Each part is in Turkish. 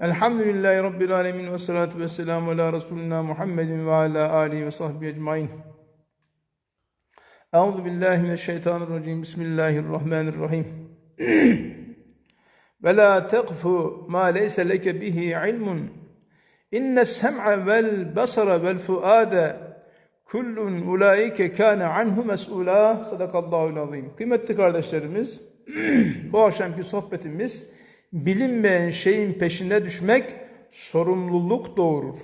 Elhamdülillahi Rabbil Alemin ve salatu ve selamu ala Resulina Muhammedin ve ala alihi ve sahbihi ecmain. Euzu billahi mineşşeytanirracim. Bismillahirrahmanirrahim. ve la teqfu ma leyse leke bihi ilmun. İnne sem'a vel basara vel fuade kullun ulaike kana anhu mes'ula. Sadakallahul azim. Kıymetli kardeşlerimiz, bu akşamki sohbetimiz bilinmeyen şeyin peşine düşmek sorumluluk doğurur.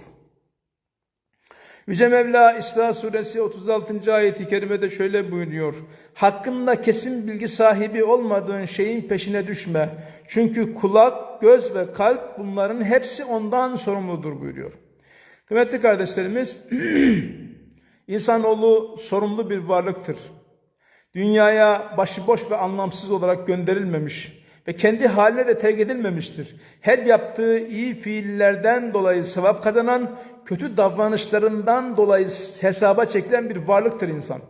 Yüce Mevla İsra suresi 36. ayeti kerimede şöyle buyuruyor. Hakkında kesin bilgi sahibi olmadığın şeyin peşine düşme. Çünkü kulak, göz ve kalp bunların hepsi ondan sorumludur buyuruyor. Kıymetli kardeşlerimiz, insanoğlu sorumlu bir varlıktır. Dünyaya başıboş ve anlamsız olarak gönderilmemiş ve kendi haline de terk edilmemiştir. Her yaptığı iyi fiillerden dolayı sevap kazanan, kötü davranışlarından dolayı hesaba çekilen bir varlıktır insan.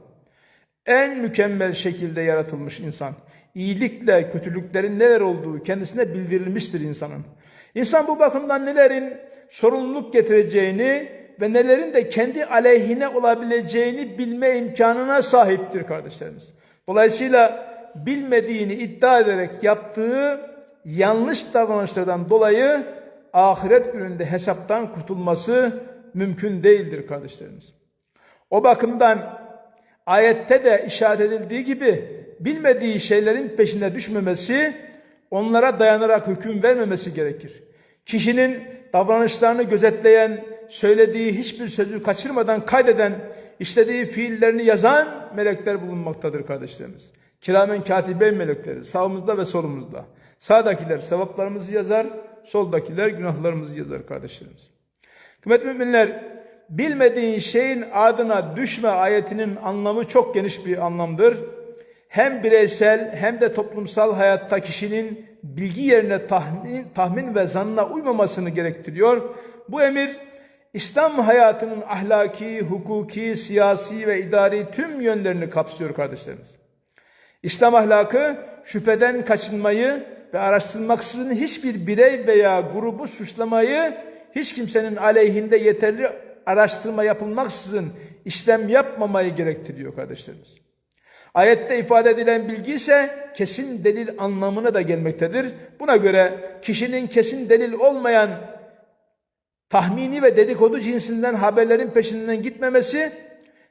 En mükemmel şekilde yaratılmış insan. İyilikle kötülüklerin neler olduğu kendisine bildirilmiştir insanın. İnsan bu bakımdan nelerin sorumluluk getireceğini ve nelerin de kendi aleyhine olabileceğini bilme imkanına sahiptir kardeşlerimiz. Dolayısıyla bilmediğini iddia ederek yaptığı yanlış davranışlardan dolayı ahiret gününde hesaptan kurtulması mümkün değildir kardeşlerimiz. O bakımdan ayette de işaret edildiği gibi bilmediği şeylerin peşine düşmemesi, onlara dayanarak hüküm vermemesi gerekir. Kişinin davranışlarını gözetleyen, söylediği hiçbir sözü kaçırmadan kaydeden, işlediği fiillerini yazan melekler bulunmaktadır kardeşlerimiz. Kiramen katibe melekleri sağımızda ve solumuzda. Sağdakiler sevaplarımızı yazar, soldakiler günahlarımızı yazar kardeşlerimiz. Kıymetli müminler, bilmediğin şeyin ardına düşme ayetinin anlamı çok geniş bir anlamdır. Hem bireysel hem de toplumsal hayatta kişinin bilgi yerine tahmin, tahmin ve zanna uymamasını gerektiriyor. Bu emir İslam hayatının ahlaki, hukuki, siyasi ve idari tüm yönlerini kapsıyor kardeşlerimiz. İslam ahlakı şüpheden kaçınmayı ve araştırmaksızın hiçbir birey veya grubu suçlamayı hiç kimsenin aleyhinde yeterli araştırma yapılmaksızın işlem yapmamayı gerektiriyor kardeşlerimiz. Ayette ifade edilen bilgi ise kesin delil anlamına da gelmektedir. Buna göre kişinin kesin delil olmayan tahmini ve dedikodu cinsinden haberlerin peşinden gitmemesi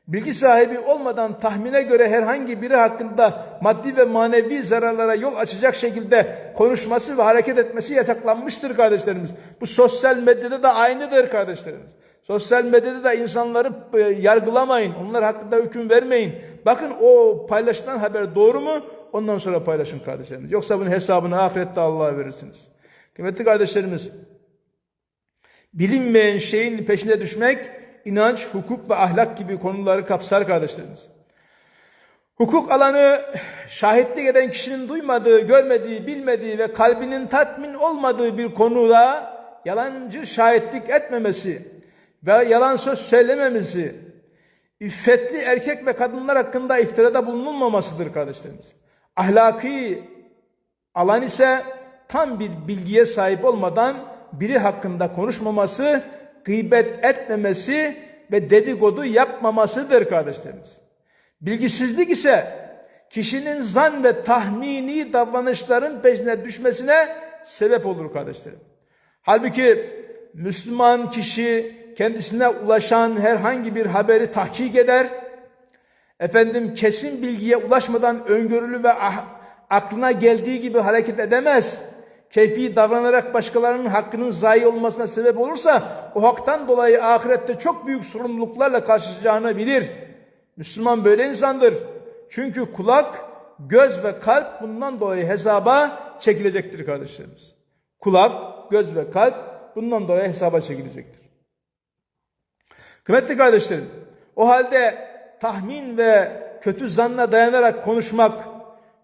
bilgi sahibi olmadan tahmine göre herhangi biri hakkında maddi ve manevi zararlara yol açacak şekilde konuşması ve hareket etmesi yasaklanmıştır kardeşlerimiz. Bu sosyal medyada da aynıdır kardeşlerimiz. Sosyal medyada da insanları e, yargılamayın, onlar hakkında hüküm vermeyin. Bakın o paylaşılan haber doğru mu? Ondan sonra paylaşın kardeşlerimiz. Yoksa bunun hesabını ahirette Allah'a verirsiniz. Kıymetli kardeşlerimiz, bilinmeyen şeyin peşine düşmek inanç, hukuk ve ahlak gibi konuları kapsar kardeşlerimiz. Hukuk alanı şahitlik eden kişinin duymadığı, görmediği, bilmediği ve kalbinin tatmin olmadığı bir konuda yalancı şahitlik etmemesi ve yalan söz söylememesi, iffetli erkek ve kadınlar hakkında iftirada bulunulmamasıdır kardeşlerimiz. Ahlaki alan ise tam bir bilgiye sahip olmadan biri hakkında konuşmaması gıybet etmemesi ve dedikodu yapmamasıdır kardeşlerimiz. Bilgisizlik ise kişinin zan ve tahmini davranışların peşine düşmesine sebep olur kardeşlerim. Halbuki Müslüman kişi kendisine ulaşan herhangi bir haberi tahkik eder. Efendim kesin bilgiye ulaşmadan öngörülü ve ah, aklına geldiği gibi hareket edemez keyfi davranarak başkalarının hakkının zayi olmasına sebep olursa o haktan dolayı ahirette çok büyük sorumluluklarla karşılaşacağını bilir. Müslüman böyle insandır. Çünkü kulak, göz ve kalp bundan dolayı hesaba çekilecektir kardeşlerimiz. Kulak, göz ve kalp bundan dolayı hesaba çekilecektir. Kıymetli kardeşlerim, o halde tahmin ve kötü zanna dayanarak konuşmak,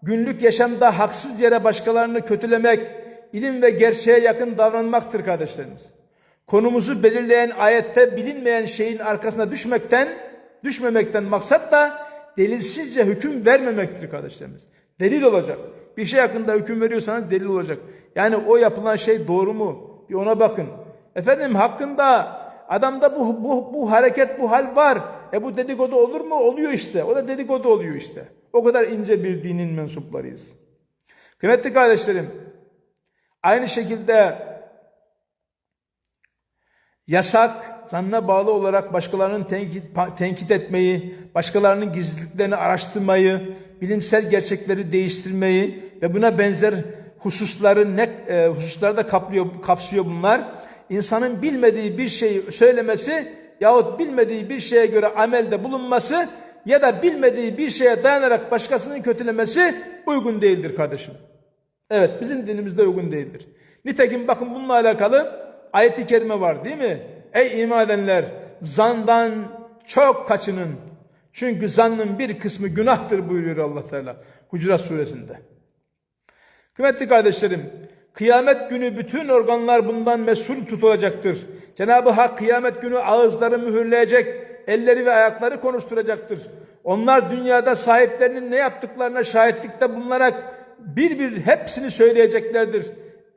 günlük yaşamda haksız yere başkalarını kötülemek, ilim ve gerçeğe yakın davranmaktır kardeşlerimiz. Konumuzu belirleyen ayette bilinmeyen şeyin arkasına düşmekten, düşmemekten maksat da delilsizce hüküm vermemektir kardeşlerimiz. Delil olacak. Bir şey hakkında hüküm veriyorsanız delil olacak. Yani o yapılan şey doğru mu? Bir ona bakın. Efendim hakkında adamda bu, bu, bu hareket, bu hal var. E bu dedikodu olur mu? Oluyor işte. O da dedikodu oluyor işte. O kadar ince bir dinin mensuplarıyız. Kıymetli kardeşlerim, aynı şekilde yasak, zanna bağlı olarak başkalarının tenkit, tenkit etmeyi, başkalarının gizliliklerini araştırmayı, bilimsel gerçekleri değiştirmeyi ve buna benzer hususları ne e, hususları da kaplıyor, kapsıyor bunlar. İnsanın bilmediği bir şeyi söylemesi yahut bilmediği bir şeye göre amelde bulunması ya da bilmediği bir şeye dayanarak başkasının kötülemesi uygun değildir kardeşim. Evet bizim dinimizde uygun değildir. Nitekim bakın bununla alakalı ayeti kerime var değil mi? Ey iman edenler zandan çok kaçının. Çünkü zannın bir kısmı günahtır buyuruyor Allah Teala Hucurat suresinde. Kıymetli kardeşlerim, kıyamet günü bütün organlar bundan mesul tutulacaktır. Cenab-ı Hak kıyamet günü ağızları mühürleyecek, elleri ve ayakları konuşturacaktır. Onlar dünyada sahiplerinin ne yaptıklarına şahitlikte bulunarak bir bir hepsini söyleyeceklerdir.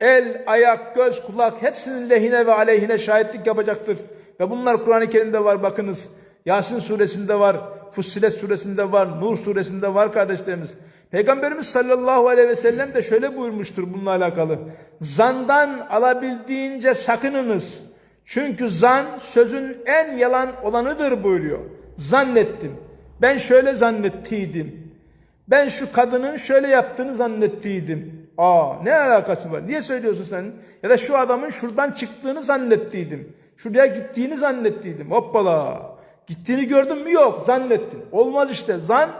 El, ayak, göz, kulak hepsinin lehine ve aleyhine şahitlik yapacaktır. Ve bunlar Kur'an-ı Kerim'de var bakınız. Yasin suresinde var, Fussilet suresinde var, Nur suresinde var kardeşlerimiz. Peygamberimiz sallallahu aleyhi ve sellem de şöyle buyurmuştur bununla alakalı. Zandan alabildiğince sakınınız. Çünkü zan sözün en yalan olanıdır buyuruyor. Zannettim. Ben şöyle zannettiydim. Ben şu kadının şöyle yaptığını zannettiydim. Aa ne alakası var? Niye söylüyorsun sen? Ya da şu adamın şuradan çıktığını zannettiydim. Şuraya gittiğini zannettiydim. Hoppala. Gittiğini gördün mü? Yok. Zannettin. Olmaz işte. Zan,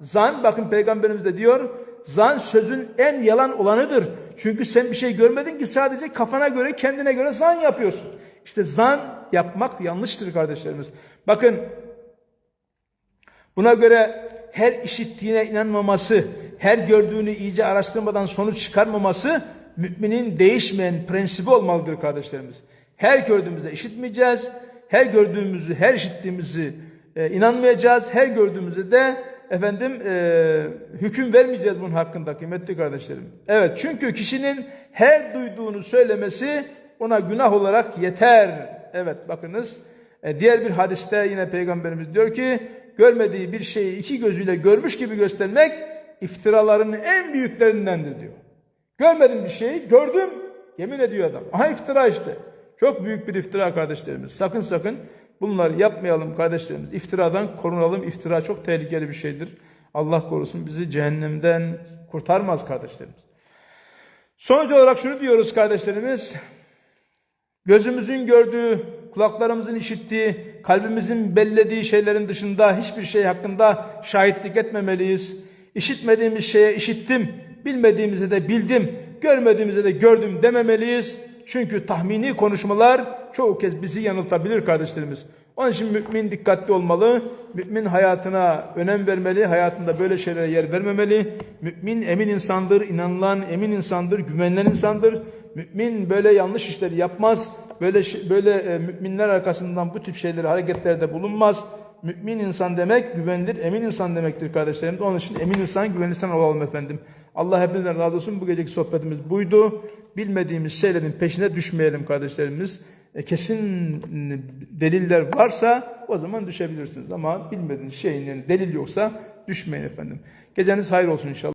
zan bakın peygamberimiz de diyor. Zan sözün en yalan olanıdır. Çünkü sen bir şey görmedin ki sadece kafana göre kendine göre zan yapıyorsun. İşte zan yapmak yanlıştır kardeşlerimiz. Bakın Buna göre her işittiğine inanmaması, her gördüğünü iyice araştırmadan sonuç çıkarmaması müminin değişmeyen prensibi olmalıdır kardeşlerimiz. Her gördüğümüzde işitmeyeceğiz, her gördüğümüzü, her işittiğimizi e, inanmayacağız, her gördüğümüzde de efendim e, hüküm vermeyeceğiz bunun hakkında kıymetli kardeşlerim. Evet çünkü kişinin her duyduğunu söylemesi ona günah olarak yeter. Evet bakınız e, diğer bir hadiste yine peygamberimiz diyor ki görmediği bir şeyi iki gözüyle görmüş gibi göstermek iftiraların en büyüklerindendir diyor. Görmedim bir şeyi gördüm yemin ediyor adam. Aha iftira işte. Çok büyük bir iftira kardeşlerimiz. Sakın sakın bunları yapmayalım kardeşlerimiz. İftiradan korunalım. İftira çok tehlikeli bir şeydir. Allah korusun bizi cehennemden kurtarmaz kardeşlerimiz. Sonuç olarak şunu diyoruz kardeşlerimiz. Gözümüzün gördüğü, kulaklarımızın işittiği, kalbimizin bellediği şeylerin dışında hiçbir şey hakkında şahitlik etmemeliyiz. İşitmediğimiz şeye işittim, bilmediğimize de bildim, görmediğimize de gördüm dememeliyiz. Çünkü tahmini konuşmalar çoğu kez bizi yanıltabilir kardeşlerimiz. Onun için mümin dikkatli olmalı. Mümin hayatına önem vermeli. Hayatında böyle şeylere yer vermemeli. Mümin emin insandır, inanılan emin insandır, güvenilen insandır. Mümin böyle yanlış işleri yapmaz. Böyle böyle e, müminler arkasından bu tip şeyleri hareketlerde bulunmaz. Mümin insan demek güvenilir, emin insan demektir kardeşlerim. Onun için emin insan, güvenilir insan olalım efendim. Allah hepinizden razı olsun. Bu geceki sohbetimiz buydu. Bilmediğimiz şeylerin peşine düşmeyelim kardeşlerimiz. E, kesin deliller varsa o zaman düşebilirsiniz. Ama bilmediğiniz şeyin yani delil yoksa düşmeyin efendim. Geceniz hayır olsun inşallah.